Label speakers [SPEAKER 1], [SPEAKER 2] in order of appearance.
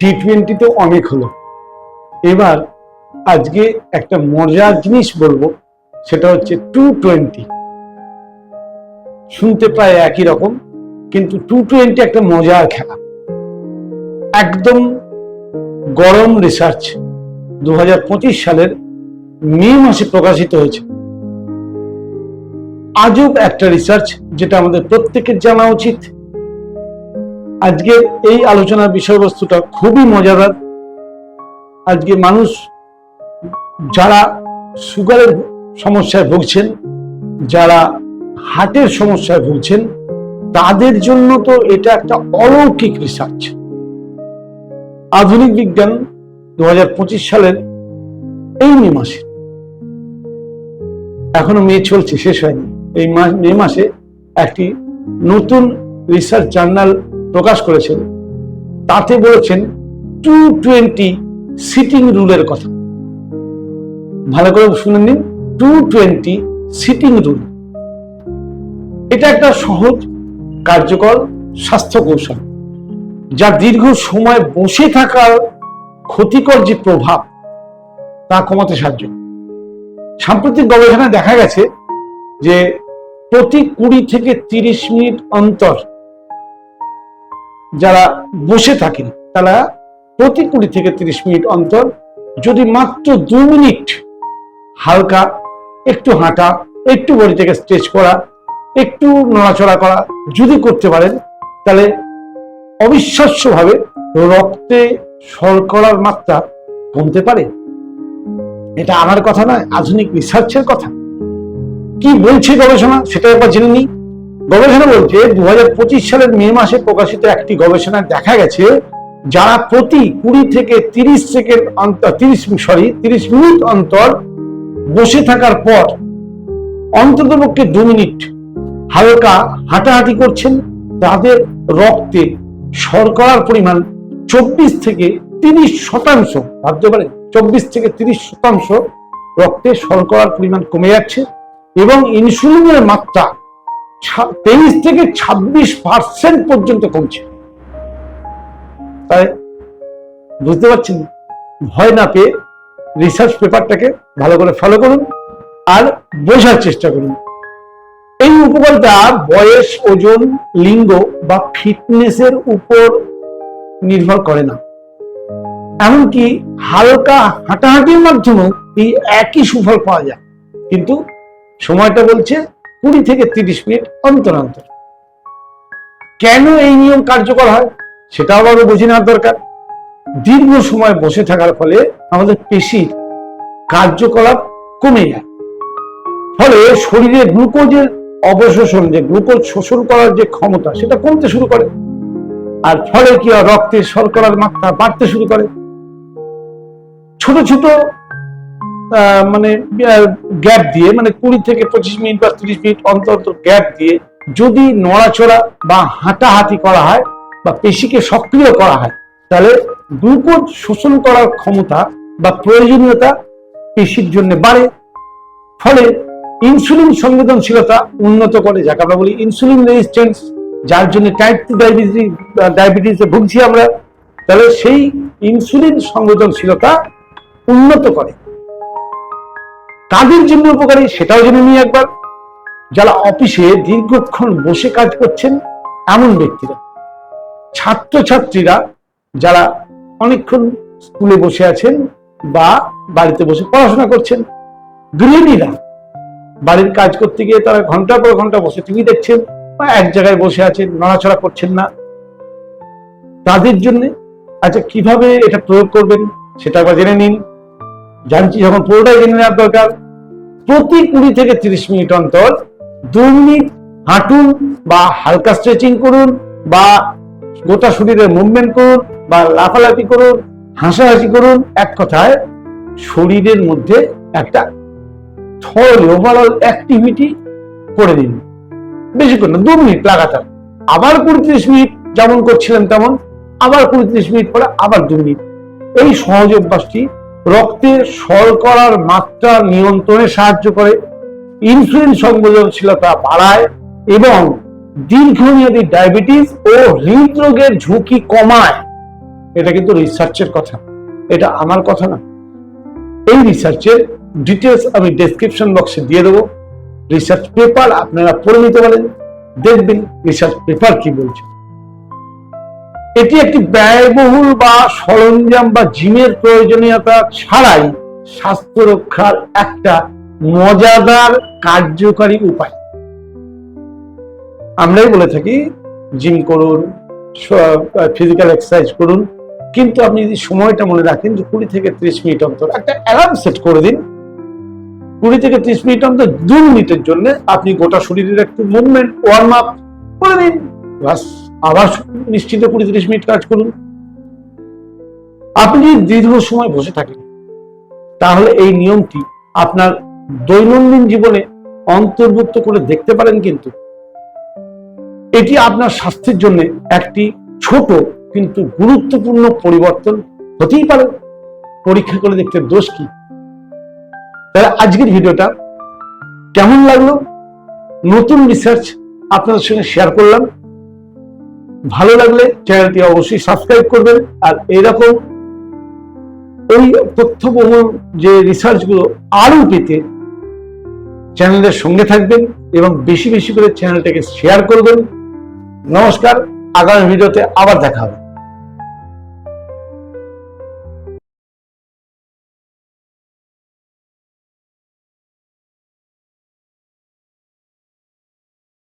[SPEAKER 1] T twenty তো অনেক হলো। এবার আজকে একটা মজার জিনিস বলব, সেটা হচ্ছে টু টোয়েন্টি শুনতে প্রায় একই রকম, কিন্তু টু টোয়েন্টি একটা মজার খেলা। একদম গরম রিসার্চ দু হাজার পঁচিশ সালের মে মাসে প্রকাশিত হয়েছে। আজব একটা রিসার্চ যেটা আমাদের প্রত্যেকের জানা উচিত। আজকে এই আলোচনার বিষয়বস্তুটা খুবই মজাদার। আজকে মানুষ যারা সুগারের সমস্যায় ভুগছেন, যারা হার্টের সমস্যায় ভুগছেন, তাদের জন্য তো এটা একটা অলৌকিক রিসার্চ আধুনিক বিজ্ঞান দু হাজার পঁচিশ সালের এই মে মাসে। এখনও মে চলছে, শেষ হয়নি। এই মে মাসে একটি নতুন রিসার্চ জার্নাল প্রকাশ করেছেন তাতে বলেছেন টু টোয়েন্টি সিটিং রুলের কথা। ভালো করে শুনে নিন টু টোয়েন্টি সিটিং রুল এটা একটা সহজ, কার্যকর স্বাস্থ্য কৌশল, যা দীর্ঘ সময় বসে থাকার ক্ষতিকর যে প্রভাব, তা কমাতে সাহায্য। সাম্প্রতিক গবেষণায় দেখা গেছে যে প্রতি কুড়ি থেকে তিরিশ মিনিট অন্তর যারা বসে থাকেন, তারা প্রতি কুড়ি থেকে তিরিশ মিনিট অন্তর, যদি মাত্র দু মিনিট হালকা একটু হাঁটা, একটু বডি থেকে স্ট্রেচ করা, একটু নড়াচড়া করা যদি করতে পারেন, তাহলে অবিশ্বাস্যভাবে রক্তে শর্করার মাত্রা কমতে পারে। এটা আমার কথা নয়, আধুনিক রিসার্চের কথা। কি বলছে গবেষণা সেটা একবার জেনে নিই। গবেষণা বলছে দু হাজার পঁচিশ সালের মে মাসে প্রকাশিত একটি গবেষণায় দেখা গেছে, যারা প্রতি কুড়ি থেকে তিরিশ সেকেন্ড অন্তর, তিরিশ সরি তিরিশ মিনিট অন্তর বসে থাকার পর অন্ততপক্ষে দু মিনিট হালকা হাঁটাহাঁটি করছেন, তাদের রক্তে শর্করার পরিমাণ চব্বিশ থেকে তিরিশ শতাংশ, ভাবতে পারেন, চব্বিশ থেকে তিরিশ শতাংশ রক্তে শর্করার পরিমাণ কমে যাচ্ছে এবং ইনসুলিনের মাত্রা তেইশ থেকে ছাব্বিশ পার্সেন্ট পর্যন্ত কমছে। তাই বুঝতে পারছেন? ভয় না পেয়ে রিসার্চ পেপারটাকে ভালো করে ফলো করুন আর বোঝার চেষ্টা করুন। এই উপকারিতা বয়স, ওজন, লিঙ্গ বা ফিটনেসের উপর নির্ভর করে না। এমনকি হালকা হাঁটাহাঁটির মাধ্যমেও এই একই সুফল পাওয়া যায়। কিন্তু সময়টা বলছে কুড়ি থেকে তিরিশ মিনিট অন্তর অন্তর। কেন এই নিয়ম কার্যকর হয়? সেটা আবারও বুঝে নেওয়ার দরকার। দীর্ঘ সময় বসে থাকার ফলে আমাদের পেশির কার্যকলাপ কমে যায়। ফলে শরীরে গ্লুকোজের অবশোষণ, যে গ্লুকোজ শোষণ করার যে ক্ষমতা, সেটা কমতে শুরু করে। আর ফলে কি হয়? রক্তে শর্করার মাত্রা বাড়তে শুরু করে। ছোট ছোট মানে গ্যাপ দিয়ে মানে কুড়ি থেকে পঁচিশ মিনিট বা তিরিশ মিনিট অন্তর অন্তর গ্যাপ দিয়ে যদি নড়াচড়া বা হাঁটাহাঁটি করা হয় বা পেশিকে সক্রিয় করা হয়, তাহলে গ্লুকোজ শোষণ করার ক্ষমতা বা প্রয়োজনীয়তা পেশির জন্য বাড়ে। ফলে ইনসুলিন সংবেদনশীলতা উন্নত করে, যাকে আমরা বলি ইনসুলিন রেজিস্ট্যান্স যার জন্য টাইপ টু ডায়াবেটিস ডায়াবেটিসে ভুগছি আমরা। তাহলে সেই ইনসুলিন সংবেদনশীলতা উন্নত করে। কাদের জন্য উপকারী সেটাও জেনে নিই একবার। যারা অফিসে দীর্ঘক্ষণ বসে কাজ করছেন, এমন ব্যক্তিরা। ছাত্রছাত্রীরা যারা অনেকক্ষণ স্কুলে বসে আছেন বা বাড়িতে বসে পড়াশোনা করছেন গৃহিণীরা বাড়ির কাজ করতে গিয়ে তারা ঘণ্টার পর ঘণ্টা বসে টিভি দেখছেন বা এক জায়গায় বসে আছেন, নড়াচড়া করছেন না। তাদের জন্য আচ্ছা কীভাবে এটা প্রয়োগ করবেন সেটা একবার জেনে নিন। জানছি যখন পুরোটাই জেনে নেওয়ার দরকার। প্রতি কুড়ি থেকে তিরিশ মিনিট অন্তর দু মিনিট হাঁটুন বা হালকা স্ট্রেচিং করুন বা গোটা শরীরের মুভমেন্ট করুন বা লাফালাফি করুন, হাসাহাসি করুন, এক কথায় শরীরের মধ্যে একটা থল ওভারঅল অ্যাক্টিভিটি করে দিন। বেশিক্ষণ না, দু মিনিট লাগাতার। আবার কুড়ি ত্রিশ মিনিট যেমন করছিলেন তেমন, আবার কুড়ি ত্রিশ মিনিট পরে আবার দু মিনিট। এই সহজ অভ্যাসটি রক্তে শর্করার মাত্রা নিয়ন্ত্রণে সাহায্য করে ইনসুলিন সংবেদনশীলতা বাড়ায় এবং দীর্ঘমেয়াদী ডায়াবেটিস ও হৃদরোগের ঝুঁকি কমায়। এটা কিন্তু রিসার্চের কথা। এটা আমার কথা না। এই রিসার্চের ডিটেলস আমি ডেসক্রিপশন বক্সে দিয়ে দেবো। রিসার্চ পেপার আপনারা পড়ে নিতে পারেন। দেখবেন রিসার্চ পেপার কি বলছে। এটি একটি ব্যয়বহুল বা সরঞ্জাম বা জিমের প্রয়োজনীয়তা ছাড়াই স্বাস্থ্য রক্ষার একটা মজাদার কার্যকারী উপায়। আমরাই বলে থাকি, জিম করুন ফিজিক্যাল এক্সারসাইজ করুন, কিন্তু আপনি যদি সময়টা মনে রাখেন যে কুড়ি থেকে ত্রিশ মিনিট অন্তর, একটা অ্যালার্ম সেট করে দিন। কুড়ি থেকে ত্রিশ মিনিট অন্তর, দু মিনিটের জন্য আপনি গোটা শরীরের একটু মুভমেন্ট ওয়ার্ম আপ করে দিন। বাস আবার নিশ্চিত কুড়ি ত্রিশ মিনিট কাজ করুন। আপনি দীর্ঘ সময় বসে থাকেন, তাহলে এই নিয়মটি আপনার দৈনন্দিন জীবনে অন্তর্ভুক্ত করে দেখতে পারেন কিন্তু। এটি আপনার স্বাস্থ্যের জন্য একটি ছোট কিন্তু গুরুত্বপূর্ণ পরিবর্তন হতেই পারে। পরীক্ষা করে দেখতে দোষ কি? তাহলে আজকের ভিডিওটা কেমন লাগল? নতুন রিসার্চ আপনাদের সঙ্গে শেয়ার করলাম। ভালো লাগলে চ্যানেলটি অবশ্যই সাবস্ক্রাইব করবেন। আর এরকম ওই তথ্যবহুল যে রিসার্চগুলো আরও পেতে চ্যানেলের সঙ্গে থাকবেন এবং বেশি বেশি করে চ্যানেলটাকে শেয়ার করবেন। নমস্কার, আগামী ভিডিওতে আবার দেখা হবে।